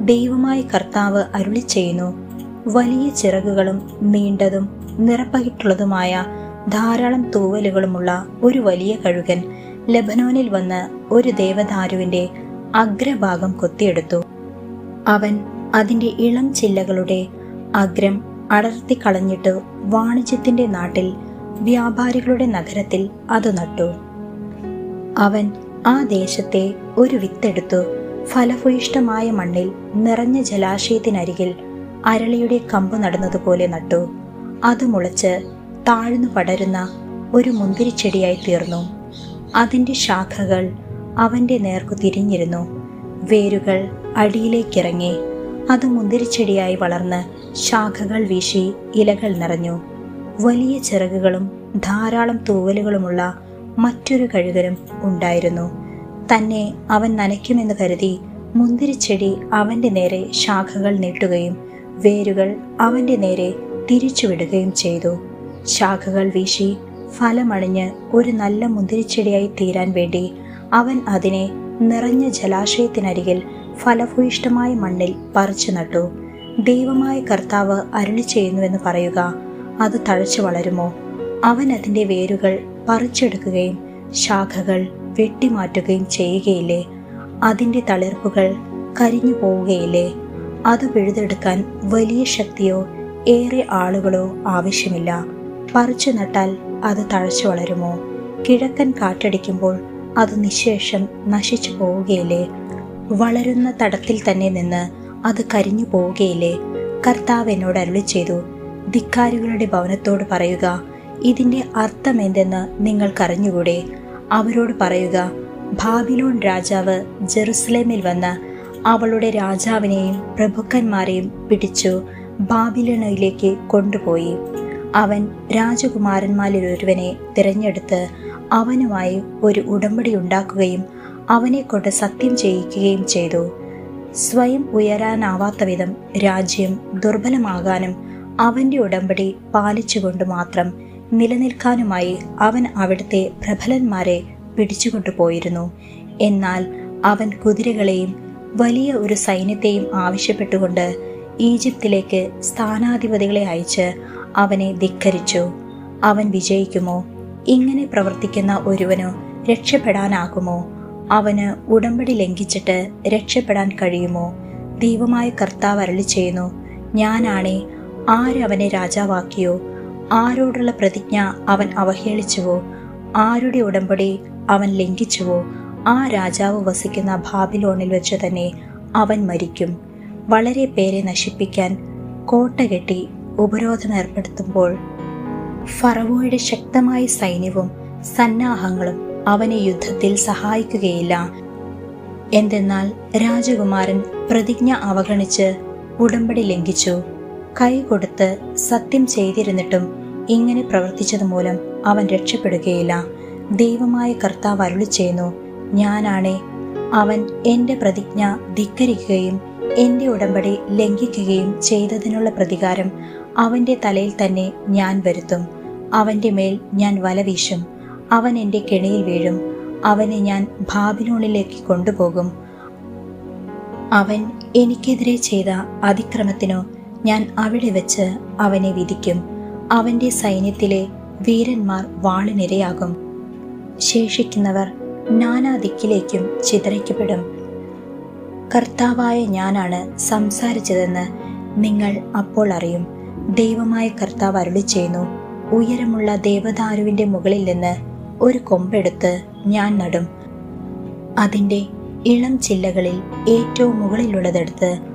ദൈവമായ കർത്താവ് അരുളി ചെയ്യുന്നു. വലിയ ചിറകുകളും നീണ്ടതും നിറപ്പകിട്ടുള്ളതുമായ ധാരാളം തൂവലുകളുമുള്ള ഒരു വലിയ കഴുകൻ ലബനോനിൽ വന്ന് ഒരു ദേവദാരുവിന്റെ അഗ്രഭാഗം കൊത്തിയെടുത്തു. അവൻ അതിന്റെ ഇളം ചില്ലകളുടെ അഗ്രം അടർത്തി കളഞ്ഞിട്ട് വാണിജ്യത്തിന്റെ നാട്ടിൽ വ്യാപാരികളുടെ നഗരത്തിൽ അത് നട്ടു. അവൻ ആ ദേശത്തെ ഒരു വിത്തെടുത്തു. ഫലഭൂയിഷ്ടമായ മണ്ണിൽ നിറഞ്ഞ ജലാശയത്തിനരികിൽ അരളിയുടെ കമ്പ് നടന്നതുപോലെ നട്ടു. അത് മുളച്ച് താഴ്ന്നു പടരുന്ന ഒരു മുന്തിരിച്ചെടിയായി തീർന്നു. അതിന്റെ ശാഖകൾ അവന്റെ നേർക്കു തിരിഞ്ഞിരുന്നു. വേരുകൾ അടിയിലേക്കിറങ്ങി അത് മുന്തിരിച്ചെടിയായി വളർന്ന് ശാഖകൾ വീശി ഇലകൾ നിറഞ്ഞു. വലിയ ചിറകുകളും ധാരാളം തൂവലുകളുമുള്ള മറ്റൊരു കഴുകലും ഉണ്ടായിരുന്നു. തന്നെ അവൻ നനയ്ക്കുമെന്ന് കരുതി മുന്തിരിച്ചെടി അവന്റെ നേരെ ശാഖകൾ നീട്ടുകയും വേരുകൾ അവന്റെ നേരെ തിരിച്ചുവിടുകയും ചെയ്തു. ശാഖകൾ വീശി ഫലമണിഞ്ഞ് ഒരു നല്ല മുന്തിരിച്ചെടിയായി തീരാൻ വേണ്ടി അവൻ അതിനെ നിറഞ്ഞ ജലാശയത്തിനരികിൽ ഫലഭൂയിഷ്ടമായ മണ്ണിൽ പറിച്ചു നട്ടു. ദൈവമായ കർത്താവ് അരുളി ചെയ്യുന്നുവെന്ന് പറയുക അത് തഴച്ചു വളരുമോ? അവൻ അതിന്റെ വേരുകൾ പറിച്ചെടുക്കുകയും ശാഖകൾ വെട്ടിമാറ്റുകയും ചെയ്യുകയില്ലേ? അതിന്റെ തളിർപ്പുകൾ കരിഞ്ഞു പോവുകയില്ലേ? അത് പിഴുതെടുക്കാൻ വലിയ ശക്തിയോ ഏറെ ആളുകളോ ആവശ്യമില്ല. പറിച്ചു നട്ടാൽ അത് തഴച്ചു വളരുമോ? കിഴക്കൻ കാറ്റടിക്കുമ്പോൾ അത് നിശേഷം നശിച്ചു പോവുകയില്ലേ? വളരുന്ന തടത്തിൽ തന്നെ നിന്ന് അത് കരിഞ്ഞു പോവുകയില്ലേ? കർത്താവ് എന്നോട് അരുളി ചെയ്തു. ധിക്കാരികളുടെ ഭവനത്തോട് പറയുക ഇതിന്റെ അർത്ഥമെന്തെന്ന് നിങ്ങൾ നിങ്ങൾക്കറിഞ്ഞുകൂടെ? അവരോട് പറയുക ബാബിലോൺ രാജാവ് ജെറുസലേമിൽ വന്ന് അവളുടെ രാജാവിനെയും പ്രഭുക്കന്മാരെയും പിടിച്ചു ബാബിലണയിലേക്ക് കൊണ്ടുപോയി. അവൻ രാജകുമാരന്മാരിൽ ഒരുവനെ തിരഞ്ഞെടുത്ത് അവനുമായി ഒരു ഉടമ്പടി ഉണ്ടാക്കുകയും അവനെ കൊണ്ട് സത്യം ചെയ്യിക്കുകയും ചെയ്തു. സ്വയം ഉയരാനാവാത്ത വിധം രാജ്യം ദുർബലമാകാനും അവന്റെ ഉടമ്പടി പാലിച്ചുകൊണ്ട് മാത്രം നിലനിൽക്കാനുമായി അവൻ അവിടുത്തെ പ്രബലന്മാരെ പിടിച്ചുകൊണ്ടുപോയിരുന്നു. എന്നാൽ അവൻ കുതിരകളെയും വലിയ ഒരു സൈന്യത്തെയും ആവശ്യപ്പെട്ടുകൊണ്ട് ഈജിപ്തിലേക്ക് സ്ഥാനാധിപതികളെ അയച്ച് അവനെ ധിക്കരിച്ചു. അവൻ വിജയിക്കുമോ? ഇങ്ങനെ പ്രവർത്തിക്കുന്ന ഒരുവനു രക്ഷപ്പെടാനാകുമോ? അവന് ഉടമ്പടി ലംഘിച്ചിട്ട് രക്ഷപ്പെടാൻ കഴിയുമോ? ദൈവമായ കർത്താവ് അരളി ചെയ്യുന്നു ഞാനാണേ ആരവനെ രാജാവാക്കിയോ? ആരോടുള്ള പ്രതിജ്ഞ അവൻ അവഹേളിച്ചുവോ? ആരുടെ ഉടമ്പടി അവൻ ലംഘിച്ചുവോ? ആ രാജാവ് വസിക്കുന്ന ബാബിലോണിൽ വെച്ച് തന്നെ അവൻ മരിക്കും. വളരെ പേരെ നശിപ്പിക്കാൻ കോട്ട കെട്ടി ഉപരോധം ഏർപ്പെടുത്തുമ്പോൾ ഫറവോയുടെ ശക്തമായ സൈന്യവും സന്നാഹങ്ങളും അവനെ യുദ്ധത്തിൽ സഹായിക്കുകയില്ല. എന്തെന്നാൽ രാജകുമാരൻ പ്രതിജ്ഞ അവഗണിച്ച് ഉടമ്പടി ലംഘിച്ചു. കൈ കൊടുത്ത് സത്യം ചെയ്തിരുന്നിട്ടും ഇങ്ങനെ പ്രവർത്തിച്ചത് മൂലം അവൻ രക്ഷപ്പെടുകയില്ല. ദൈവമായ കർത്താവ് അരുളി ചെയ്യുന്നു ഞാനാണേ അവൻ എന്റെ പ്രതിജ്ഞ ധിക്കരിക്കുകയും എന്റെ ഉടമ്പടി ലംഘിക്കുകയും ചെയ്തതിനുള്ള പ്രതികാരം അവന്റെ തലയിൽ തന്നെ ഞാൻ വരുത്തും. അവന്റെ മേൽ ഞാൻ വലവീശും അവൻ എന്റെ കെണിയിൽ വീഴും. അവനെ ഞാൻ ബാബിലോണിലേക്ക് കൊണ്ടുപോകും. അവൻ എനിക്കെതിരെ ചെയ്ത അതിക്രമത്തിനു ഞാൻ അവിടെ വെച്ച് അവനെ വിധിക്കും. അവന്റെ സൈന്യത്തിലെ വീരന്മാർ വാളിനിരയാകും. ശേഷിക്കുന്നവർ നാനാ ദിക്കിലേക്കും ചിതറിക്കപ്പെടും. കർത്താവായ ഞാനാണ് സംസാരിച്ചതെന്ന് നിങ്ങൾ അപ്പോൾ അറിയും. ദൈവമായ കർത്താവ് അരുളി ചെയ്യുന്നു ഉയരമുള്ള ദേവദാരുവിന്റെ മുകളിൽ നിന്ന് ഒരു കൊമ്പെടുത്ത് ഞാൻ നടും. അതിന്റെ ഇളം ചില്ലകളിൽ ഏറ്റവും മുകളിലുള്ളതെടുത്ത്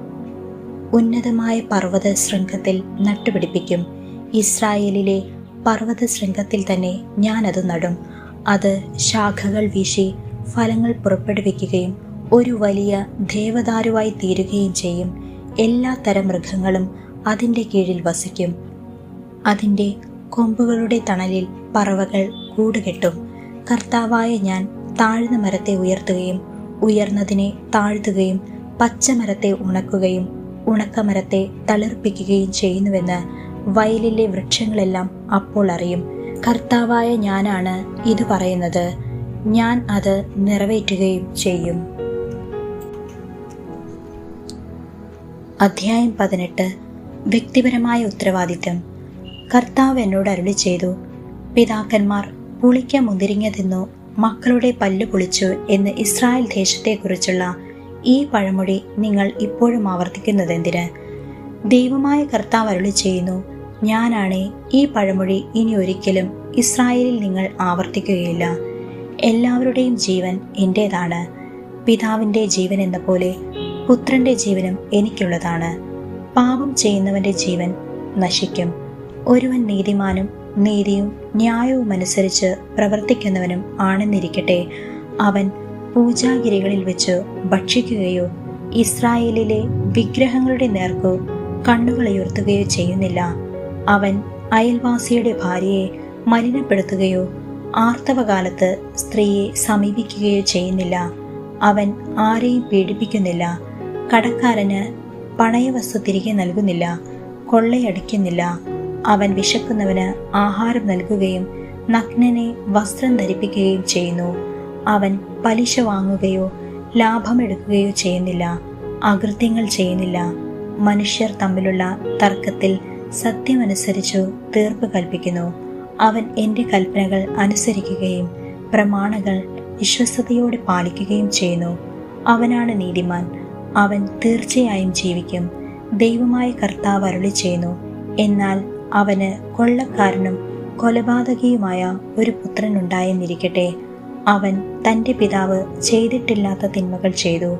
ഉന്നതമായ പർവത ശൃംഖത്തിൽ നട്ടുപിടിപ്പിക്കും. ഇസ്രായേലിലെ പർവത ശൃംഖത്തിൽ തന്നെ ഞാനത് നടും. അത് ശാഖകൾ വീശി ഫലങ്ങൾ പുറപ്പെടുവിക്കുകയും ഒരു വലിയ ദേവദാരുവായി തീരുകയും ചെയ്യും. എല്ലാ തരം മൃഗങ്ങളും അതിന്റെ കീഴിൽ വസിക്കും. അതിന്റെ കൊമ്പുകളുടെ തണലിൽ പറവകൾ കൂടുകെട്ടും. കർത്താവായ ഞാൻ താഴ്ന്ന മരത്തെ ഉയർത്തുകയും ഉയർന്നതിനെ താഴ്ത്തുകയും പച്ചമരത്തെ ഉണക്കുകയും ഉണക്കമരത്തെ തളിർപ്പിക്കുകയും ചെയ്യുന്നുവെന്ന് വയലിലെ വൃക്ഷങ്ങളെല്ലാം അപ്പോൾ അറിയും. കർത്താവായ ഞാനാണ് ഇത് പറയുന്നത്. ഞാൻ അത് നിറവേറ്റുകയും ചെയ്യും. അധ്യായം പതിനെട്ട്. വ്യക്തിപരമായ ഉത്തരവാദിത്തം. കർത്താവ് എന്നോട് അരുളി ചെയ്തു പിതാക്കന്മാർ പുളിക്ക മുന്തിരിങ്ങ തിന്നു മക്കളുടെ പല്ലു പൊളിച്ചു എന്ന് ഇസ്രായേൽ ദേശത്തെക്കുറിച്ചുള്ള ഈ പഴമൊഴി നിങ്ങൾ ഇപ്പോഴും ആവർത്തിക്കുന്നത് എന്തിന് ദൈവമായ കർത്താവ് അരുളി ചെയ്യുന്നു ഞാനാണ് ഈ പഴമൊഴി ഇനി ഒരിക്കലും ഇസ്രായേലിൽ നിങ്ങൾ ആവർത്തിക്കുകയില്ല. എല്ലാവരുടെയും ജീവൻ എന്റേതാണ് പിതാവിന്റെ ജീവൻ എന്ന പോലെ പുത്രന്റെ ജീവനും എനിക്കുള്ളതാണ്. പാപം ചെയ്യുന്നവന്റെ ജീവൻ നശിക്കും. ഒരുവൻ നീതിമാനും നീതിയും ന്യായവും അനുസരിച്ച് പ്രവർത്തിക്കുന്നവനും ആണെന്നിരിക്കട്ടെ. അവൻ പൂജാഗിരികളിൽ വെച്ച് ഭക്ഷിക്കുകയോ ഇസ്രായേലിലെ വിഗ്രഹങ്ങളുടെ നേർക്ക് കണ്ണുകളുയർത്തുകയോ ചെയ്യുന്നില്ല. അവൻ അയൽവാസിയുടെ ഭാര്യയെ മലിനപ്പെടുത്തുകയോ ആർത്തവകാലത്ത് സ്ത്രീയെ സമീപിക്കുകയോ ചെയ്യുന്നില്ല. അവൻ ആരെയും പീഡിപ്പിക്കുന്നില്ല. കടക്കാരന് പണയവസ്തു തിരികെ നൽകുന്നില്ല. കൊള്ളയടിക്കുന്നില്ല. അവൻ വിശക്കുന്നവന് ആഹാരം നൽകുകയും നഗ്നനെ വസ്ത്രം ധരിപ്പിക്കുകയും ചെയ്യുന്നു. അവൻ പലിശ വാങ്ങുകയോ ലാഭമെടുക്കുകയോ ചെയ്യുന്നില്ല അകൃത്യങ്ങൾ ചെയ്യുന്നില്ല. മനുഷ്യർ തമ്മിലുള്ള തർക്കത്തിൽ സത്യമനുസരിച്ചു തീർപ്പ് കൽപ്പിക്കുന്നു. അവൻ എന്റെ കൽപ്പനകൾ അനുസരിക്കുകയും പ്രമാണങ്ങൾ വിശ്വസ്തയോടെ പാലിക്കുകയും ചെയ്യുന്നു. അവനാണ് നീതിമാൻ. അവൻ തീർച്ചയായും ജീവിക്കും. ദൈവമായ കർത്താവ് അരുളി ചെയ്യുന്നു. എന്നാൽ അവന് കൊള്ളക്കാരനും കൊലപാതകിയുമായ ഒരു പുത്രൻ ഉണ്ടായെന്നിരിക്കട്ടെ. അവൻ തന്റെ പിതാവ് ചെയ്തിട്ടില്ലാത്ത തിന്മകൾ ചെയ്തു.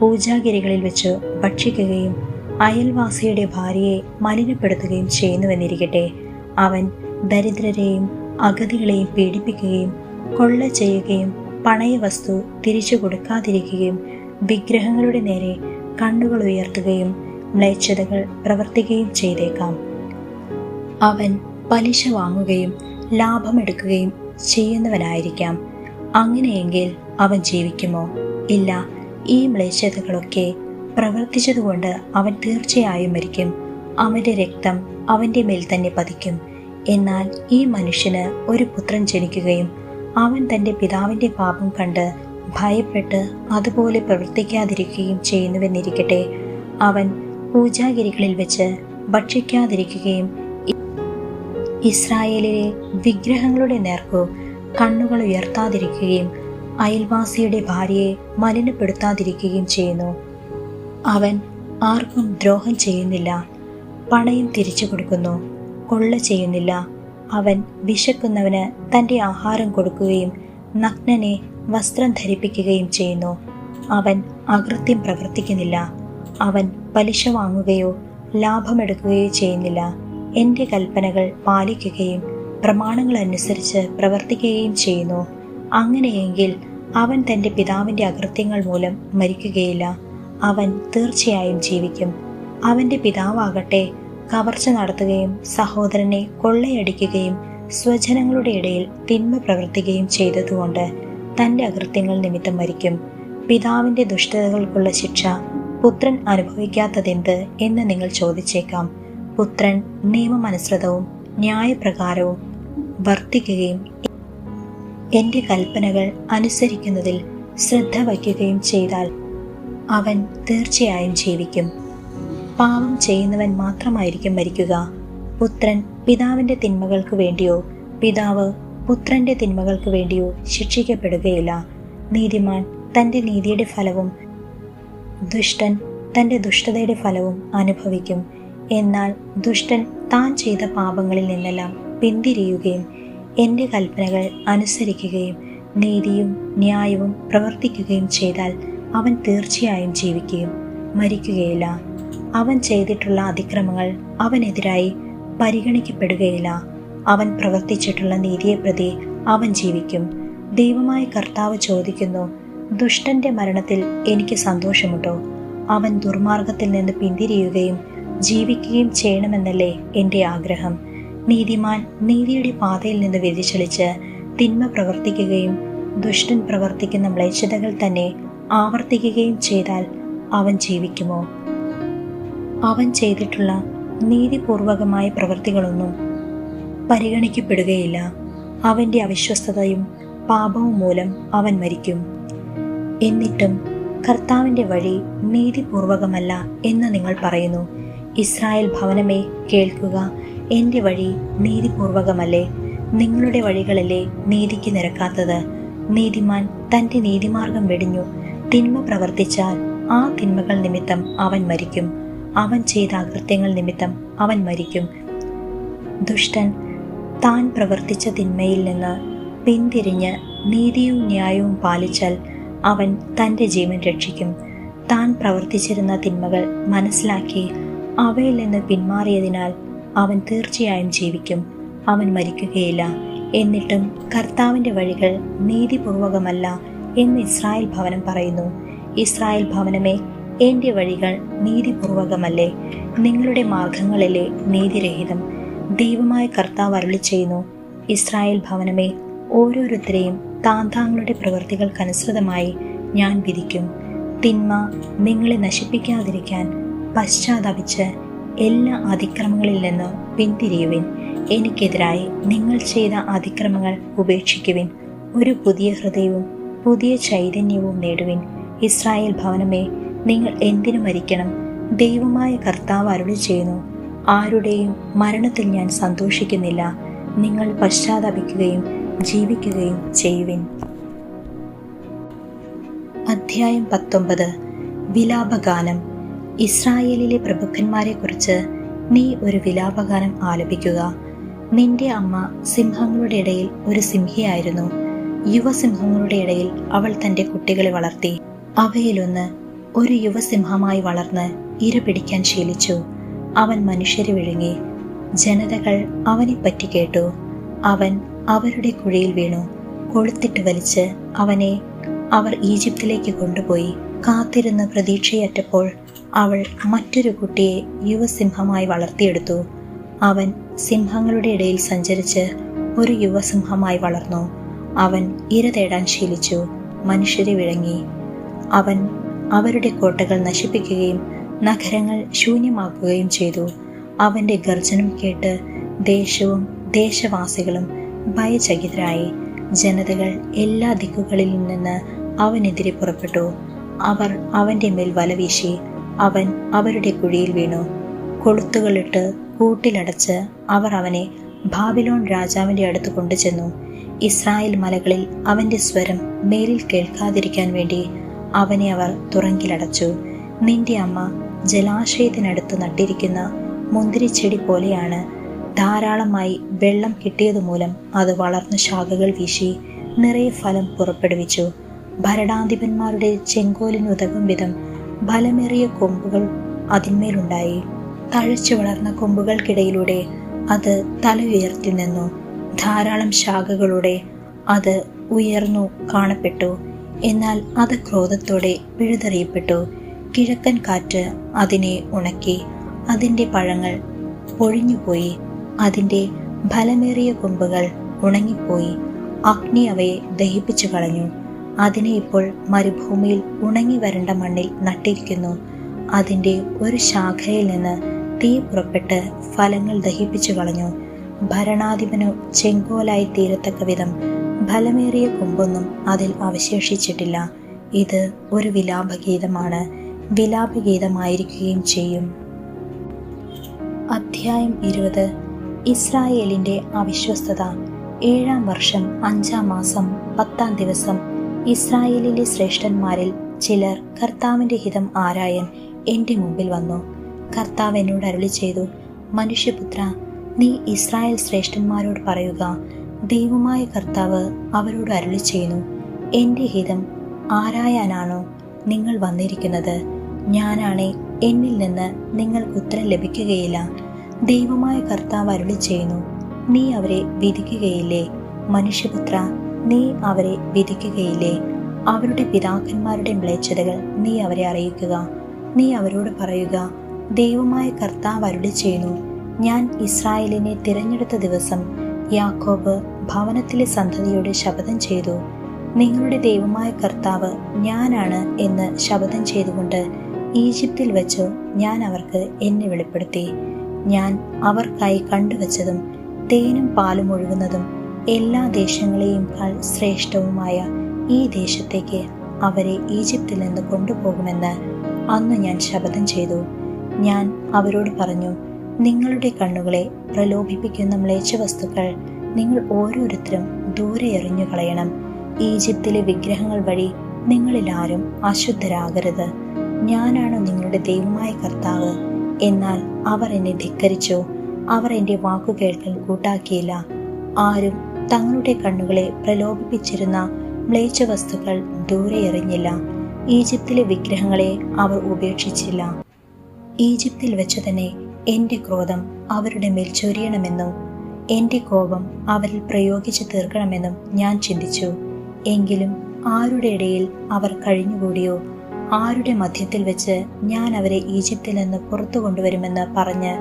പൂജാഗിരികളിൽ വെച്ച് ഭക്ഷിക്കുകയും അയൽവാസിയുടെ ഭാര്യയെ മലിനപ്പെടുത്തുകയും ചെയ്യുന്നുവെന്നിരിക്കട്ടെ. അവൻ ദരിദ്രരെയും അഗതികളെയും പീഡിപ്പിക്കുകയും കൊള്ള ചെയ്യുകയും പണയവസ്തു തിരിച്ചു കൊടുക്കാതിരിക്കുകയും വിഗ്രഹങ്ങളുടെ നേരെ കണ്ണുകൾ ഉയർത്തുകയും മ്ലേച്ഛതകൾ പ്രവർത്തിക്കുകയും ചെയ്തേക്കാം. അവൻ പലിശ വാങ്ങുകയും ലാഭമെടുക്കുകയും ചെയ്യുന്നവനായിരിക്കാം. അങ്ങനെയെങ്കിൽ അവൻ ജീവിക്കുമോ? ഇല്ല. ഈ മ്ലേച്ഛതകളൊക്കെ പ്രവർത്തിച്ചതുകൊണ്ട് അവൻ തീർച്ചയായും മരിക്കും. അവന്റെ രക്തം അവന്റെ മേൽ തന്നെ പതിക്കും. എന്നാൽ ഈ മനുഷ്യന് ഒരു പുത്രൻ ജനിക്കുകയും അവൻ തന്റെ പിതാവിന്റെ പാപം കണ്ട് ഭയപ്പെട്ട് അതുപോലെ പ്രവർത്തിക്കാതിരിക്കുകയും ചെയ്യുന്നുവെന്നിരിക്കട്ടെ. അവൻ പൂജാഗിരികളിൽ വെച്ച് ഭക്ഷിക്കാതിരിക്കുകയും ഇസ്രായേലിലെ വിഗ്രഹങ്ങളുടെ നേർക്കു കണ്ണുകൾ ഉയർത്താതിരിക്കുകയും അയൽവാസിയുടെ ഭാര്യയെ മലിനപ്പെടുത്താതിരിക്കുകയും ചെയ്യുന്നു. അവൻ ആർക്കും ദ്രോഹം ചെയ്യുന്നില്ല പണയം തിരിച്ചു കൊടുക്കുന്നു കൊള്ള ചെയ്യുന്നില്ല. അവൻ വിശക്കുന്നവന് തന്റെ ആഹാരം കൊടുക്കുകയും നഗ്നനെ വസ്ത്രം ധരിപ്പിക്കുകയും ചെയ്യുന്നു. അവൻ അകൃത്യം പ്രവർത്തിക്കുന്നില്ല. അവൻ പലിശ വാങ്ങുകയോ ലാഭമെടുക്കുകയോ ചെയ്യുന്നില്ല. എന്റെ കൽപ്പനകൾ പാലിക്കുകയും പ്രമാണങ്ങൾ അനുസരിച്ച് പ്രവർത്തിക്കുകയും ചെയ്യുന്നു. അങ്ങനെയെങ്കിൽ അവൻ തന്റെ പിതാവിന്റെ അകൃത്യങ്ങൾ മൂലം മരിക്കുകയില്ല. അവൻ തീർച്ചയായും ജീവിക്കും. അവന്റെ പിതാവാകട്ടെ കവർച്ച നടത്തുകയും സഹോദരനെ കൊള്ളയടിക്കുകയും സ്വജനങ്ങളുടെ ഇടയിൽ തിന്മ പ്രവർത്തിക്കുകയും ചെയ്തതുകൊണ്ട് തന്റെ അകൃത്യങ്ങൾ നിമിത്തം മരിക്കും. പിതാവിന്റെ ദുഷ്ടതകൾക്കുള്ള ശിക്ഷ പുത്രൻ അനുഭവിക്കാത്തതെന്ത് എന്ന് നിങ്ങൾ ചോദിച്ചേക്കാം. പുത്രൻ നിയമമനുസൃതവും ന്യായപ്രകാരവും വർത്തിക്കുകയും എന്റെ കൽപ്പനകൾ അനുസരിക്കുന്നതിൽ ശ്രദ്ധ വയ്ക്കുകയും ചെയ്താൽ അവൻ തീർച്ചയായും ജീവിക്കും. പാപം ചെയ്യുന്നവൻ മാത്രമായിരിക്കും മരിക്കുക. പുത്രൻ പിതാവിന്റെ തിന്മകൾക്ക് വേണ്ടിയോ പിതാവ് പുത്രന്റെ തിന്മകൾക്ക് വേണ്ടിയോ ശിക്ഷിക്കപ്പെടുകയില്ല. നീതിമാൻ തന്റെ നീതിയുടെ ഫലവും ദുഷ്ടൻ തന്റെ ദുഷ്ടതയുടെ ഫലവും അനുഭവിക്കും. എന്നാൽ ദുഷ്ടൻ താൻ ചെയ്ത പാപങ്ങളിൽ നിന്നെല്ലാം പിന്തിരിയുകയും എന്റെ കൽപ്പനകൾ അനുസരിക്കുകയും നീതിയും ന്യായവും പ്രവർത്തിക്കുകയും ചെയ്താൽ അവൻ തീർച്ചയായും ജീവിക്കുകയും മരിക്കുകയില്ല. അവൻ ചെയ്തിട്ടുള്ള അതിക്രമങ്ങൾ അവനെതിരായി പരിഗണിക്കപ്പെടുകയില്ല. അവൻ പ്രവർത്തിച്ചിട്ടുള്ള നീതിയെ പ്രതി അവൻ ജീവിക്കും. ദൈവമായ കർത്താവ് ചോദിക്കുന്നു ദുഷ്ടന്റെ മരണത്തിൽ എനിക്ക് സന്തോഷമുണ്ടോ? അവൻ ദുർമാർഗത്തിൽ നിന്ന് പിന്തിരിയുകയും ജീവിക്കുകയും ചെയ്യണമെന്നല്ലേ എന്റെ ആഗ്രഹം? നീതിമാൻ നീതിയുടെ പാതയിൽ നിന്ന് വ്യതിചലിച്ച് തിന്മ പ്രവർത്തിക്കുകയും ദുഷ്ടൻ പ്രവർത്തിക്കുന്ന മ്ലേച്ഛതകൾ തന്നെ ആവർത്തിക്കുകയും ചെയ്താൽ അവൻ ജീവിക്കുമോ? അവൻ ചെയ്തിട്ടുള്ള നീതിപൂർവകമായ പ്രവൃത്തികളൊന്നും പരിഗണിക്കപ്പെടുകയില്ല. അവന്റെ അവിശ്വസ്തതയും പാപവും മൂലം അവൻ മരിക്കും. എന്നിട്ടും കർത്താവിന്റെ വഴി നീതിപൂർവകമല്ല എന്ന് നിങ്ങൾ പറയുന്നു. ഇസ്രായേൽ ഭവനമേ കേൾക്കുക. എന്റെ വഴി നീതിപൂർവകമല്ലേ? നിങ്ങളുടെ വഴികളല്ലേ നീതിക്ക് നിരക്കാത്തത്. നീതിമാൻ തന്റെ നീതിമാർഗം വെടിഞ്ഞു. തിന്മ പ്രവർത്തിച്ചാൽ ആ തിന്മകൾ നിമിത്തം അവൻ മരിക്കും. അവൻ ചെയ്ത അകൃത്യങ്ങൾ നിമിത്തം അവൻ മരിക്കും. ദുഷ്ടൻ താൻ പ്രവർത്തിച്ച തിന്മയിൽ നിന്ന് പിന്തിരിഞ്ഞ് നീതിയും ന്യായവും പാലിച്ചാൽ അവൻ തന്റെ ജീവൻ രക്ഷിക്കും. താൻ പ്രവർത്തിച്ചിരുന്ന തിന്മകൾ മനസ്സിലാക്കി അവയിൽ നിന്ന് പിന്മാറിയതിനാൽ അവൻ തീർച്ചയായും ജീവിക്കും. അവൻ മരിക്കുകയില്ല. എന്നിട്ടും കർത്താവിന്റെ വഴികൾ നീതിപൂർവകമല്ല എന്ന് ഇസ്രായേൽ ഭവനം പറയുന്നു. ഇസ്രായേൽ ഭവനമേ എന്റെ വഴികൾ നീതിപൂർവകമല്ലേ? നിങ്ങളുടെ മാർഗങ്ങളിലെ നീതിരഹിതം ദൈവമായ കർത്താവ് അരുളി ചെയ്യുന്നു ഇസ്രായേൽ ഭവനമേ ഓരോരുത്തരെയും താന്താങ്ങളുടെ പ്രവൃത്തികൾക്കനുസൃതമായി ഞാൻ വിധിക്കും. തിന്മ നിങ്ങളെ നശിപ്പിക്കാതിരിക്കാൻ പശ്ചാത്തപിച്ച് എല്ലാ അതിക്രമങ്ങളിൽ നിന്നും പിന്തിരിയുവിൻ. എനിക്കെതിരായി നിങ്ങൾ ചെയ്ത അതിക്രമങ്ങൾ ഉപേക്ഷിക്കുവിൻ. ഒരു പുതിയ ഹൃദയവും പുതിയ ചൈതന്യവും നേടുവിൻ. ഇസ്രായേൽ ഭവനമേ നിങ്ങൾ എന്തിനു മരിക്കണം? ദൈവമായ കർത്താവ് അരുളി ചെയ്യുന്നു. ആരുടെയും മരണത്തിൽ ഞാൻ സന്തോഷിക്കുന്നില്ല. നിങ്ങൾ പശ്ചാത്തപിക്കുകയും ജീവിക്കുകയും ചെയ്യുവിൻ. അധ്യായം പത്തൊമ്പത്. വിലാപഗാനം. ഇസ്രായേലിലെ പ്രഭുക്കന്മാരെക്കുറിച്ച് നീ ഒരു വിലാപകാരം ആലപിക്കുക. നിന്റെ അമ്മ സിംഹങ്ങളുടെ ഇടയിൽ ഒരു സിംഹിയായിരുന്നു. യുവസിംഹങ്ങളുടെ ഇടയിൽ അവൾ തന്റെ കുട്ടികളെ വളർത്തി. അവയിലൊന്ന് ഒരു യുവസിംഹമായി വളർന്ന് ഇര പിടിക്കാൻ ശീലിച്ചു. അവൻ മനുഷ്യരെ വിഴുങ്ങി. ജനതകൾ അവനെ അവനെപ്പറ്റി കേട്ടു. അവൻ അവരുടെ കുഴിയിൽ വീണു. കൊളുത്തിട്ട് വലിച്ച് അവനെ അവർ ഈജിപ്തിലേക്ക് കൊണ്ടുപോയി. കാത്തിരുന്ന് പ്രതീക്ഷയറ്റപ്പോൾ അവൾ മറ്റൊരു കുട്ടിയെ യുവസിംഹമായി വളർത്തിയെടുത്തു. അവൻ സിംഹങ്ങളുടെ ഇടയിൽ സഞ്ചരിച്ച് ഒരു യുവസിംഹമായി വളർന്നു. അവൻ ഇര തേടാൻ ശീലിച്ചു. മനുഷ്യരെ വിഴങ്ങി. അവൻ അവരുടെ കോട്ടകൾ നശിപ്പിക്കുകയും നഗരങ്ങൾ ശൂന്യമാക്കുകയും ചെയ്തു. അവന്റെ ഗർജനം കേട്ട് ദേശവും ദേശവാസികളും ഭയചകിതരായി. ജനതകൾ എല്ലാ ദിക്കുകളിൽ നിന്ന് അവനെതിരെ പുറപ്പെട്ടു. അവർ അവന്റെ മേൽ വലവീശി. അവൻ അവരുടെ കുഴിയിൽ വീണു. കൊളുത്തുകളിട്ട് കൂട്ടിലടച്ച് അവർ അവനെ ബാബിലോൺ രാജാവിന്റെ അടുത്ത് കൊണ്ടുചെന്നു. ഇസ്രായേൽ മലകളിൽ അവന്റെ സ്വരം മേലിൽ കേൾക്കാതിരിക്കാൻ വേണ്ടി അവനെ അവർ തുറങ്കിലടച്ചു. നിന്റെ അമ്മ ജലാശയത്തിനടുത്ത് നട്ടിരിക്കുന്ന മുന്തിരിച്ചെടി പോലെയാണ്. ധാരാളമായി വെള്ളം കിട്ടിയതുമൂലം അത് വളർന്ന ശാഖകൾ വീശി നിറയെ ഫലം പുറപ്പെടുവിച്ചു. ഭരണാധിപന്മാരുടെ ചെങ്കോലിനുതകും വിധം ഫലമേറിയ കൊമ്പുകൾ അതിന്മേലുണ്ടായി. തഴച്ചു വളർന്ന കൊമ്പുകൾക്കിടയിലൂടെ അത് തല ഉയർത്തി നിന്നു. ധാരാളം ശാഖകളോടെ അത് ഉയർന്നു കാണപ്പെട്ടു. എന്നാൽ അത് ക്രോധത്തോടെ പിഴുതെറിയപ്പെട്ടു കിഴക്കൻ കാറ്റ് അതിനെ ഉണക്കി. അതിന്റെ പഴങ്ങൾ പൊഴിഞ്ഞുപോയി. അതിന്റെ ഫലമേറിയ കൊമ്പുകൾ ഉണങ്ങിപ്പോയി. അഗ്നി അവയെ ദഹിപ്പിച്ചു കളഞ്ഞു. അതിനെ ഇപ്പോൾ മരുഭൂമിയിൽ ഉണങ്ങി വരണ്ട മണ്ണിൽ നട്ടിരിക്കുന്നു. അതിന്റെ ഒരു ശാഖയിൽ നിന്ന് തീ പുറപ്പെട്ട് ഫലങ്ങൾ ദഹിപ്പിച്ചു കളഞ്ഞു. ഭരണാധിപനു ചെങ്കോലായി തീരത്തക്ക വിധം ഫലമേറിയ കൊമ്പൊന്നും അതിൽ അവശേഷിച്ചിട്ടില്ല. ഇത് ഒരു വിലാപഗീതമാണ്. വിലാപഗീതമായിരിക്കുകയും ചെയ്യും. അധ്യായം ഇരുപത്. ഇസ്രായേലിന്റെ അവിശ്വസ്തത. ഏഴാം വർഷം അഞ്ചാം മാസം പത്താം ദിവസം ഇസ്രായേലിലെ ശ്രേഷ്ഠന്മാരിൽ ചിലർ കർത്താവിന്റെ ഹിതം ആരായൻ എന്റെ മുമ്പിൽ വന്നു. കർത്താവ് എന്നോട് അരുളി ചെയ്തു മനുഷ്യപുത്ര നീ ഇസ്രായേൽ ശ്രേഷ്ഠന്മാരോട് പറയുക. ദൈവമായ കർത്താവ് അവരോട് അരുളി ചെയ്യുന്നു എന്റെ ഹിതം ആരായാനാണോ നിങ്ങൾ വന്നിരിക്കുന്നത്. ഞാനാണെ എന്നിൽ നിന്ന് നിങ്ങൾക്ക് ഉത്തരം ലഭിക്കുകയില്ല. ദൈവമായ കർത്താവ് അരുളി ചെയ്യുന്നു നീ അവരെ വിധിക്കുകയില്ലേ? മനുഷ്യപുത്ര നീ അവരെ വിധിക്കുകയില്ലേ? അവരുടെ പിതാക്കന്മാരുടെ മ്ലേച്ഛതകൾ നീ അവരെ അറിയിക്കുക. നീ അവരോട് പറയുക ദൈവമായ കർത്താവ് അരുളി ചെയ്യുന്നു ഞാൻ ഇസ്രായേലിനെ തിരഞ്ഞെടുത്ത ദിവസം യാക്കോബ് ഭവനത്തിലെ സന്തതിയോട് ശപഥം ചെയ്തു. നിങ്ങളുടെ ദൈവമായ കർത്താവ് ഞാനാണ് എന്ന് ശപഥം ചെയ്തുകൊണ്ട് ഈജിപ്തിൽ വെച്ചു ഞാൻ അവർക്ക് എന്നെ വെളിപ്പെടുത്തി. ഞാൻ അവർക്കായി കണ്ടുവച്ചതും തേനും പാലും ഒഴുകുന്നതും എല്ലാ ദേശങ്ങളെയും ശ്രേഷ്ഠവുമായ ഈ ദേശത്തേക്ക് അവരെ ഈജിപ്തിൽ നിന്ന് കൊണ്ടുപോകുമെന്ന് അന്ന് ഞാൻ ശപഥം ചെയ്തു. ഞാൻ അവരോട് പറഞ്ഞു നിങ്ങളുടെ കണ്ണുകളെ പ്രലോഭിപ്പിക്കുന്ന മ്ലേച്ഛവസ്തുക്കൾ നിങ്ങൾ ഓരോരുത്തരും ദൂരെ എറിഞ്ഞു കളയണം. ഈജിപ്തിലെ വിഗ്രഹങ്ങൾ വഴി നിങ്ങളിൽ ആരും അശുദ്ധരാകരുത്. ഞാനാണ് നിങ്ങളുടെ ദൈവമായ കർത്താവ്. എന്നാൽ അവർ എന്നെ ധിക്കരിച്ചു. അവർ എന്റെ വാക്കു കേൾക്കൽ കൂട്ടാക്കിയില്ല. ആരും തങ്ങളുടെ കണ്ണുകളെ പ്രലോഭിപ്പിച്ചിരുന്ന മ്ലേച്ഛ വസ്തുക്കൾ ദൂരെ എറിഞ്ഞില്ല. ഈജിപ്തിലെ വിഗ്രഹങ്ങളെ അവർ ഉപേക്ഷിച്ചില്ല. ഈജിപ്തിൽ വെച്ച് തന്നെ എന്റെ ക്രോധം അവരുടെ മേൽ ചൊരിയണമെന്നും എന്റെ കോപം അവരിൽ പ്രയോഗിച്ചു തീർക്കണമെന്നും ഞാൻ ചിന്തിച്ചു. എങ്കിലും ആരുടെ ഇടയിൽ അവർ കഴിഞ്ഞുകൂടിയോ? ആരുടെ മധ്യത്തിൽ വെച്ച് ഞാൻ അവരെ ഈജിപ്തിൽ നിന്ന് പുറത്തു കൊണ്ടുവരുമെന്ന് പറഞ്ഞ്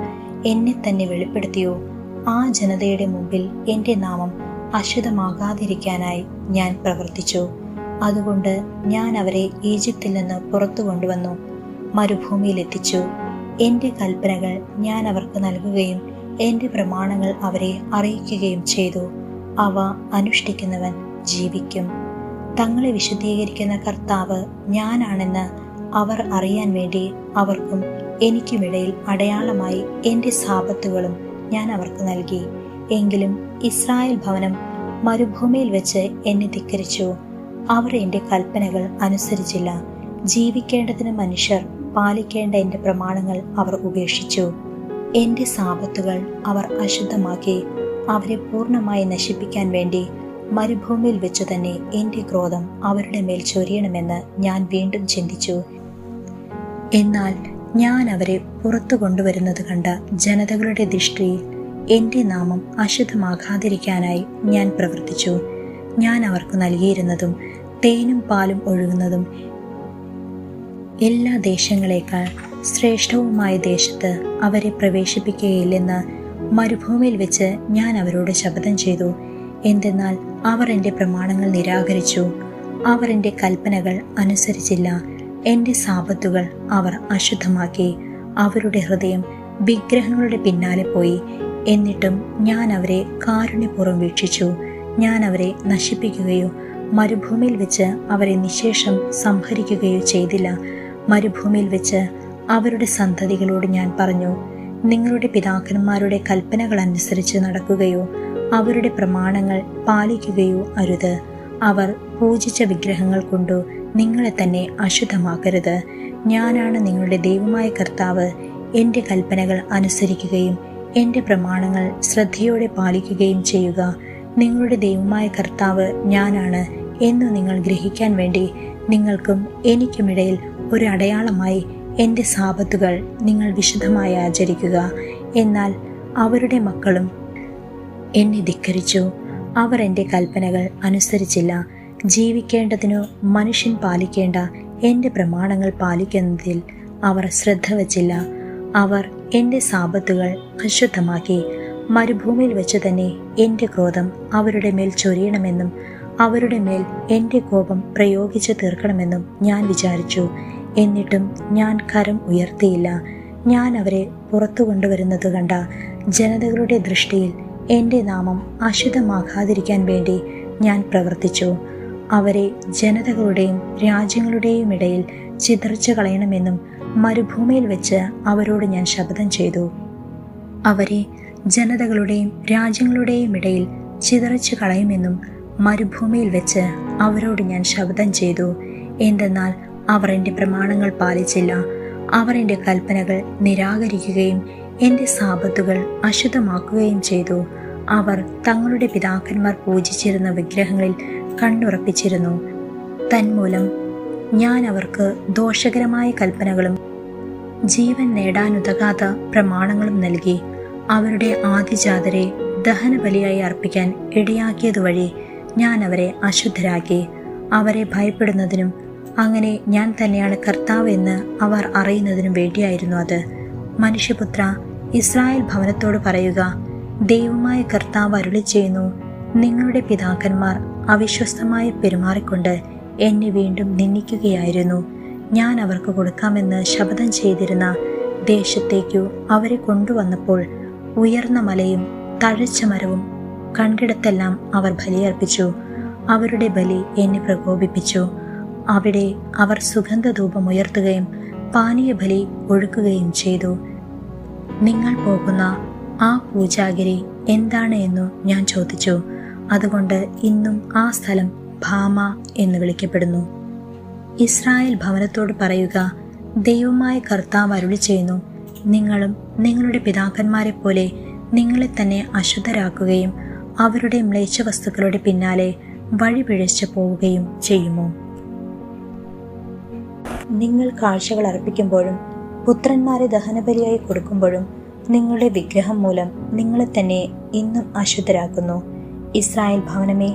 എന്നെ തന്നെ വെളിപ്പെടുത്തിയോ? ആ ജനതയുടെ മുമ്പിൽ എന്റെ നാമം അശുദ്ധമാകാതിരിക്കാനായി ഞാൻ പ്രവർത്തിച്ചു. അതുകൊണ്ട് ഞാൻ അവരെ ഈജിപ്തിൽ നിന്ന് പുറത്തു കൊണ്ടുവന്നു. മരുഭൂമിയിൽ എത്തിച്ചു എന്റെ കൽപ്പനകൾ ഞാൻ അവർക്ക് നൽകുകയും എന്റെ പ്രമാണങ്ങൾ അവരെ അറിയിക്കുകയും ചെയ്തു. അവ അനുഷ്ഠിക്കുന്നവൻ ജീവിക്കും. തങ്ങളെ വിശദീകരിക്കുന്ന കർത്താവ് ഞാനാണെന്ന് അവർ അറിയാൻ വേണ്ടി അവർക്കും എനിക്കുമിടയിൽ അടയാളമായി എന്റെ സാപത്തുകളും ഞാൻ അവർക്ക് നൽകി. എങ്കിലും ഇസ്രായേൽ ഭവനം മരുഭൂമിയിൽ വെച്ച് എന്നെ ധിക്കരിച്ചു. അവർ എന്റെ കൽപ്പനകൾ അനുസരിച്ചില്ല. ജീവിക്കേണ്ടതിന് മനുഷ്യർ പാലിക്കേണ്ട എന്റെ പ്രമാണങ്ങൾ അവർ ഉപേക്ഷിച്ചു. എന്റെ സാപത്തുകൾ അവർ അശുദ്ധമാക്കി. അവരെ പൂർണമായി നശിപ്പിക്കാൻ വേണ്ടി മരുഭൂമിയിൽ വെച്ച് തന്നെ എന്റെ ക്രോധം അവരുടെ മേൽ ചൊരിയണമെന്ന് ഞാൻ വീണ്ടും ചിന്തിച്ചു. എന്നാൽ ഞാൻ അവരെ പുറത്തു കൊണ്ടുവരുന്നത് കണ്ട ജനതകളുടെ ദൃഷ്ടിയിൽ എന്റെ നാമം അശുദ്ധമാകാതിരിക്കാനായി ഞാൻ പ്രവർത്തിച്ചു. ഞാൻ അവർക്ക് നൽകിയിരുന്നതും തേനും പാലും ഒഴുകുന്നതും എല്ലാ ദേശങ്ങളെക്കാൾ ശ്രേഷ്ഠവുമായ ദേശത്ത് അവരെ പ്രവേശിപ്പിക്കുകയില്ലെന്ന് മരുഭൂമിയിൽ വെച്ച് ഞാൻ അവരോട് ശപഥം ചെയ്തു. എന്തെന്നാൽ അവർ എന്റെ പ്രമാണങ്ങൾ നിരാകരിച്ചു. അവർ എന്റെ കൽപ്പനകൾ അനുസരിച്ചില്ല. എന്റെ സാപത്തുകൾ അവർ അശുദ്ധമാക്കി. അവരുടെ ഹൃദയം വിഗ്രഹങ്ങളുടെ പിന്നാലെ പോയി. എന്നിട്ടും ഞാൻ അവരെ കാരുണ്യപൂർവം വീക്ഷിച്ചു. ഞാൻ അവരെ നശിപ്പിക്കുകയോ മരുഭൂമിയിൽ വെച്ച് അവരെ നിശേഷം സംഹരിക്കുകയോ ചെയ്തില്ല. മരുഭൂമിയിൽ വെച്ച് അവരുടെ സന്തതികളോട് ഞാൻ പറഞ്ഞു നിങ്ങളുടെ പിതാക്കന്മാരുടെ കൽപ്പനകൾ അനുസരിച്ച് നടക്കുകയോ അവരുടെ പ്രമാണങ്ങൾ പാലിക്കുകയോ അരുത്. അവർ പൂജിച്ച വിഗ്രഹങ്ങൾ കൊണ്ടു നിങ്ങളെ തന്നെ അശുദ്ധമാക്കരുത്. ഞാനാണ് നിങ്ങളുടെ ദൈവമായ കർത്താവ്. എന്റെ കൽപ്പനകൾ അനുസരിക്കുകയും എന്റെ പ്രമാണങ്ങൾ ശ്രദ്ധയോടെ പാലിക്കുകയും ചെയ്യുക. നിങ്ങളുടെ ദൈവമായ കർത്താവ് ഞാനാണ് എന്ന് നിങ്ങൾ ഗ്രഹിക്കാൻ വേണ്ടി നിങ്ങൾക്കും എനിക്കുമിടയിൽ ഒരു അടയാളമായി എന്റെ സാപത്തുകൾ നിങ്ങൾ വിശദമായി ആചരിക്കുക. എന്നാൽ അവരുടെ മക്കളും എന്നെ ധിക്കരിച്ചു. അവർ എന്റെ കൽപ്പനകൾ അനുസരിച്ചില്ല. ജീവിക്കേണ്ടതിനു മനുഷ്യൻ പാലിക്കേണ്ട എന്റെ പ്രമാണങ്ങൾ പാലിക്കുന്നതിൽ അവർ ശ്രദ്ധ വച്ചില്ല. അവർ എന്റെ സാപത്തുകൾ അശുദ്ധമാക്കി മരുഭൂമിയിൽ വെച്ച് തന്നെ എന്റെ ക്രോധം അവരുടെ മേൽ ചൊരിയണമെന്നും അവരുടെ മേൽ എന്റെ കോപം പ്രയോഗിച്ചു തീർക്കണമെന്നും ഞാൻ വിചാരിച്ചു. എന്നിട്ടും ഞാൻ കരം ഉയർത്തിയില്ല. ഞാൻ അവരെ പുറത്തു കൊണ്ടുവരുന്നത് കണ്ട ജനതകളുടെ ദൃഷ്ടിയിൽ എന്റെ നാമം അശുദ്ധമാകാതിരിക്കാൻ വേണ്ടി ഞാൻ പ്രവർത്തിച്ചു. അവരെ ജനതകളുടെയും രാജ്യങ്ങളുടെയും ഇടയിൽ ചിതറിച്ചു കളയണമെന്നും മരുഭൂമിയിൽ വെച്ച് അവരോട് ഞാൻ ശപഥം ചെയ്തു. അവരെ ജനതകളുടെയും രാജ്യങ്ങളുടെയും ഇടയിൽ ചിതറച്ചു കളയുമെന്നും മരുഭൂമിയിൽ വെച്ച് അവരോട് ഞാൻ ശബ്ദം ചെയ്തു. എന്തെന്നാൽ അവർ എന്റെ പ്രമാണങ്ങൾ പാലിച്ചില്ല. അവർ എന്റെ കൽപ്പനകൾ നിരാകരിക്കുകയും എന്റെ സാപത്തുകൾ അശുദ്ധമാക്കുകയും ചെയ്തു. അവർ തങ്ങളുടെ പിതാക്കന്മാർ പൂജിച്ചിരുന്ന വിഗ്രഹങ്ങളിൽ കണ്ണുറപ്പിച്ചിരുന്നു. തന്മൂലം ഞാൻ അവർക്ക് ദോഷകരമായ കൽപ്പനകളും ജീവൻ നേടാനുതകാത്ത പ്രമാണങ്ങളും നൽകി അവരുടെ ആദിജാതരെ ദഹനബലിയായി അർപ്പിക്കാൻ ഇടയാക്കിയതുവഴി ഞാൻ അവരെ അശുദ്ധരാക്കി അവരെ ഭയപ്പെടുന്നതിനും അങ്ങനെ ഞാൻ തന്നെയാണ് കർത്താവ് എന്ന് അവർ അറിയുന്നതിനും വേണ്ടിയായിരുന്നു അത്. മനുഷ്യപുത്ര ഇസ്രായേൽ ഭവനത്തോട് പറയുക ദൈവമായ കർത്താവ് അരുളി ചെയ്യുന്നു നിങ്ങളുടെ പിതാക്കന്മാർ അവിശ്വസ്തമായി പെരുമാറിക്കൊണ്ട് എന്നെ വീണ്ടും നിന്ദിക്കുകയായിരുന്നു. ഞാൻ അവർക്ക് കൊടുക്കാമെന്ന് ശപഥം ചെയ്തിരുന്ന ദേശത്തേക്കു അവരെ കൊണ്ടുവന്നപ്പോൾ ഉയർന്ന മലയും തഴച്ച മരവും കണ്ടിടത്തെല്ലാം അവർ ബലിയർപ്പിച്ചു. അവരുടെ ബലി എന്നെ പ്രകോപിപ്പിച്ചു. അവിടെ അവർ സുഗന്ധധൂപം ഉയർത്തുകയും പാനീയ ബലി ഒഴുക്കുകയും ചെയ്തു. നിങ്ങൾ പോകുന്ന ആ പൂജാഗിരി എന്താണ്? എന്നു ഞാൻ ചോദിച്ചു. അതുകൊണ്ട് ഇന്നും ആ സ്ഥലം ഭാമ എന്ന് വിളിക്കപ്പെടുന്നു. ഇസ്രായേൽ ഭവനത്തോട് പറയുക ദൈവമായ കർത്താവ് അരുളി ചെയ്യുന്നു. നിങ്ങളും നിങ്ങളുടെ പിതാക്കന്മാരെ പോലെ നിങ്ങളെ തന്നെ അശുദ്ധരാക്കുകയും അവരുടെ മ്ലേച്ഛ വസ്തുക്കളുടെ പിന്നാലെ വഴി പിഴച്ചു പോവുകയും ചെയ്യുമോ? നിങ്ങൾ കാഴ്ചകൾ അർപ്പിക്കുമ്പോഴും പുത്രന്മാരെ ദഹനബലിയായി കൊടുക്കുമ്പോഴും നിങ്ങളുടെ വിഗ്രഹം മൂലം നിങ്ങളെ തന്നെ ഇന്നും അശുദ്ധരാക്കുന്നു. ഇസ്രായേൽ ഭവനമേ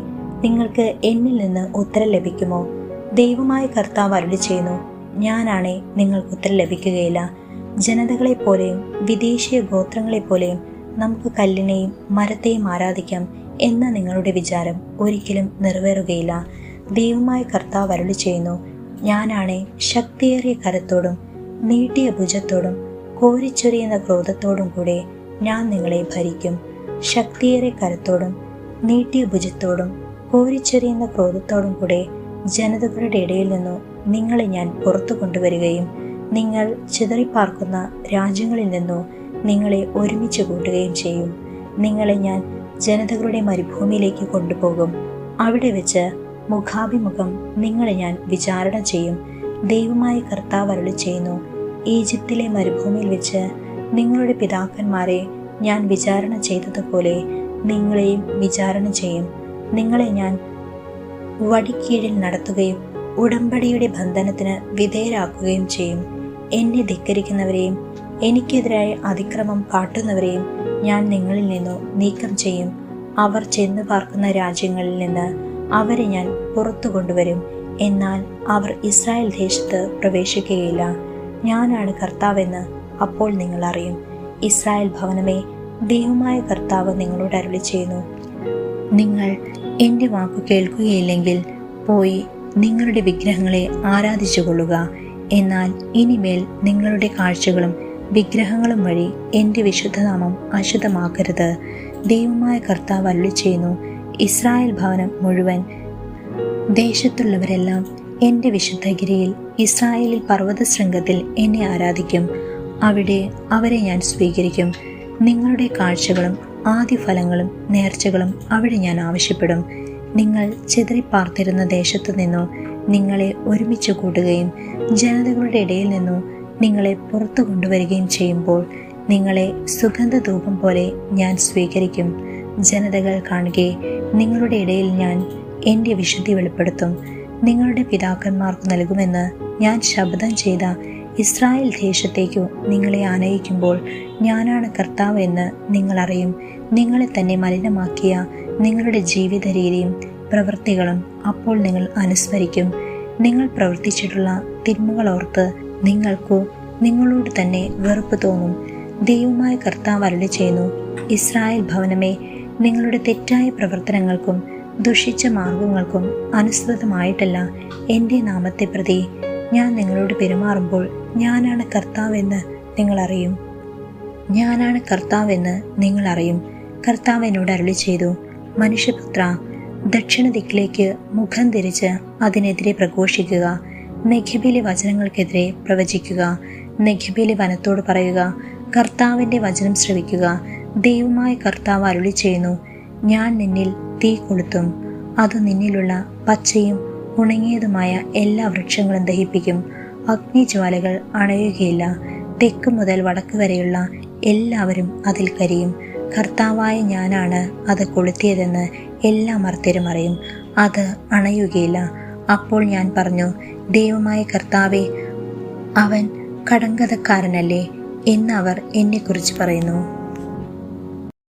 നിങ്ങൾക്ക് എന്നിൽ നിന്ന് ഉത്തരം ലഭിക്കുമോ? ദൈവമായ കർത്താവ് അരുളി ചെയ്യുന്നു ഞാനാണേ നിങ്ങൾക്ക് ഉത്തരം ലഭിക്കുകയില്ല. ജനതകളെപ്പോലെയും വിദേശീയ ഗോത്രങ്ങളെപ്പോലെയും നമുക്ക് കല്ലിനെയും മരത്തെയും ആരാധിക്കാം എന്ന നിങ്ങളുടെ വിചാരം ഒരിക്കലും നിറവേറുകയില്ല. ദൈവമായ കർത്താവ് അരുളി ചെയ്യുന്നു ഞാനാണേ ശക്തിയേറിയ കരത്തോടും നീട്ടിയ ഭുജത്തോടും കോരിച്ചൊരിയുന്ന ക്രോധത്തോടും കൂടെ ഞാൻ നിങ്ങളെ ഭരിക്കും. ശക്തിയേറിയ കരത്തോടും നീട്ടിയ ഭുജത്തോടും കോരിച്ചൊരിയുന്ന ക്രോധത്തോടും കൂടെ ജനതകളുടെ ഇടയിൽ നിന്നു നിങ്ങളെ ഞാൻ പുറത്തു കൊണ്ടുവരികയും നിങ്ങൾ ചിതറിപ്പാർക്കുന്ന രാജ്യങ്ങളിൽ നിന്നു നിങ്ങളെ ഒരുമിച്ച് കൂട്ടുകയും ചെയ്യും. നിങ്ങളെ ഞാൻ ജനതകളുടെ മരുഭൂമിയിലേക്ക് കൊണ്ടുപോകും. അവിടെ വെച്ച് മുഖാഭിമുഖം നിങ്ങളെ ഞാൻ വിചാരണ ചെയ്യും. ദൈവമായ കർത്താവ് അരുളി ചെയ്യുന്നു ഈജിപ്തിലെ മരുഭൂമിയിൽ വെച്ച് നിങ്ങളുടെ പിതാക്കന്മാരെ ഞാൻ വിചാരണ ചെയ്തതുപോലെ നിങ്ങളെയും വിചാരണ ചെയ്യും. നിങ്ങളെ ഞാൻ വടിക്കീഴിൽ നടത്തുകയും ഉടമ്പടിയുടെ ബന്ധനത്തിന് വിധേയരാക്കുകയും ചെയ്യും. എന്നെ ധിക്കരിക്കുന്നവരെയും എനിക്കെതിരായ അതിക്രമം കാട്ടുന്നവരെയും ഞാൻ നിങ്ങളിൽ നിന്നു നീക്കം ചെയ്യും. അവർ ചെന്നു പാർക്കുന്ന രാജ്യങ്ങളിൽ നിന്ന് അവരെ ഞാൻ പുറത്തു കൊണ്ടുവരും. എന്നാൽ അവർ ഇസ്രായേൽ ദേശത്ത് പ്രവേശിക്കുകയില്ല. ഞാനാണ് കർത്താവെന്ന് അപ്പോൾ നിങ്ങൾ അറിയും. ഇസ്രായേൽ ഭവനമേ ദൈവമായ കർത്താവ് നിങ്ങളോട് അരുളി ചെയ്യുന്നു നിങ്ങൾ എന്റെ വാക്കു കേൾക്കുകയില്ലെങ്കിൽ പോയി നിങ്ങളുടെ വിഗ്രഹങ്ങളെ ആരാധിച്ചു കൊള്ളുക എന്നാൽ ഇനിമേൽ നിങ്ങളുടെ കാഴ്ചകളും വിഗ്രഹങ്ങളും വഴി എന്റെ വിശുദ്ധനാമം അശുദ്ധമാക്കരുത്. ദൈവമായ കർത്താവ് അല്ലു ചെയ്യുന്നു ഇസ്രായേൽ ഭവനം മുഴുവൻ ദേശത്തുള്ളവരെല്ലാം എന്റെ വിശുദ്ധഗിരിയിൽ ഇസ്രായേലിൽ പർവത ശൃംഗത്തിൽ എന്നെ ആരാധിക്കും. അവിടെ അവരെ ഞാൻ സ്വീകരിക്കും. നിങ്ങളുടെ കാഴ്ചകളും ആദ്യഫലങ്ങളും നേർച്ചകളും അവിടെ ഞാൻ ആവശ്യപ്പെടും. നിങ്ങൾ ചിതറിപ്പാർത്തിരുന്ന ദേശത്തു നിന്നോ നിങ്ങളെ ഒരുമിച്ച് കൂട്ടുകയും ജനതകളുടെ ഇടയിൽ നിന്നോ നിങ്ങളെ പുറത്തു കൊണ്ടുവരികയും ചെയ്യുമ്പോൾ നിങ്ങളെ സുഗന്ധധൂപം പോലെ ഞാൻ സ്വീകരിക്കും. ജനതകൾ കാണുകയെ നിങ്ങളുടെ ഇടയിൽ ഞാൻ എന്റെ വിശുദ്ധി വെളിപ്പെടുത്തും. നിങ്ങളുടെ പിതാക്കന്മാർക്ക് നൽകുമെന്ന് ഞാൻ ശബ്ദം ചെയ്ത ഇസ്രായേൽ ദേശത്തേക്കു നിങ്ങളെ ആനയിക്കുമ്പോൾ ഞാനാണ് കർത്താവ് എന്ന് നിങ്ങൾ അറിയും. നിങ്ങളെ തന്നെ മലിനമാക്കിയ നിങ്ങളുടെ ജീവിത രീതിയും പ്രവൃത്തികളും അപ്പോൾ നിങ്ങൾ അനുസ്മരിക്കും. നിങ്ങൾ പ്രവർത്തിച്ചിട്ടുള്ള തിന്മകൾ ഓർത്ത് നിങ്ങൾക്കു നിങ്ങളോട് തന്നെ വെറുപ്പ് തോന്നും. ദൈവമായ കർത്താവ് അരുടെ ചെയ്യുന്നു ഇസ്രായേൽ ഭവനമേ നിങ്ങളുടെ തെറ്റായ പ്രവർത്തനങ്ങൾക്കും ദുഷിച്ച മാർഗങ്ങൾക്കും അനുസൃതമായിട്ടല്ല എന്റെ നാമത്തെ പ്രതി. ഞാൻ നിങ്ങളോട് പെരുമാറുമ്പോൾ ഞാനാണ് കർത്താവെന്ന് നിങ്ങളറിയും. ഞാനാണ് കർത്താവെന്ന് നിങ്ങൾ അറിയും കർത്താവ് എന്നോട് അരുളി ചെയ്തു മനുഷ്യപുത്ര ദക്ഷിണ ദിക്കിലേക്ക് മുഖം തിരിച്ച് അതിനെതിരെ പ്രഘോഷിക്കുക നെഖിബിലെ വചനങ്ങൾക്കെതിരെ പ്രവചിക്കുക നെഖിബിലെ വനത്തോട് പറയുക കർത്താവിന്റെ വചനം ശ്രവിക്കുക ദൈവമായ കർത്താവ് അരുളി ചെയ്യുന്നു ഞാൻ നിന്നിൽ തീ കൊളുത്തും അത് നിന്നിലുള്ള പച്ചയും ഉണങ്ങിയതുമായ എല്ലാ വൃക്ഷങ്ങളും ദഹിപ്പിക്കും അഗ്നിജ്വാലകൾ അണയുകയില്ല തെക്ക് മുതൽ വടക്ക് വരെയുള്ള എല്ലാവരും അതിൽ കരിയും കർത്താവായ ഞാനാണ് അത് കൊളുത്തിയതെന്ന് എല്ലാ മർത്തരും അറിയും. അത് അണയുകയില്ല. അപ്പോൾ ഞാൻ പറഞ്ഞു ദൈവമായ കർത്താവെ അവൻ കടങ്കഥക്കാരനല്ലേ? എന്നവർ എന്നെക്കുറിച്ച് പറയുന്നു.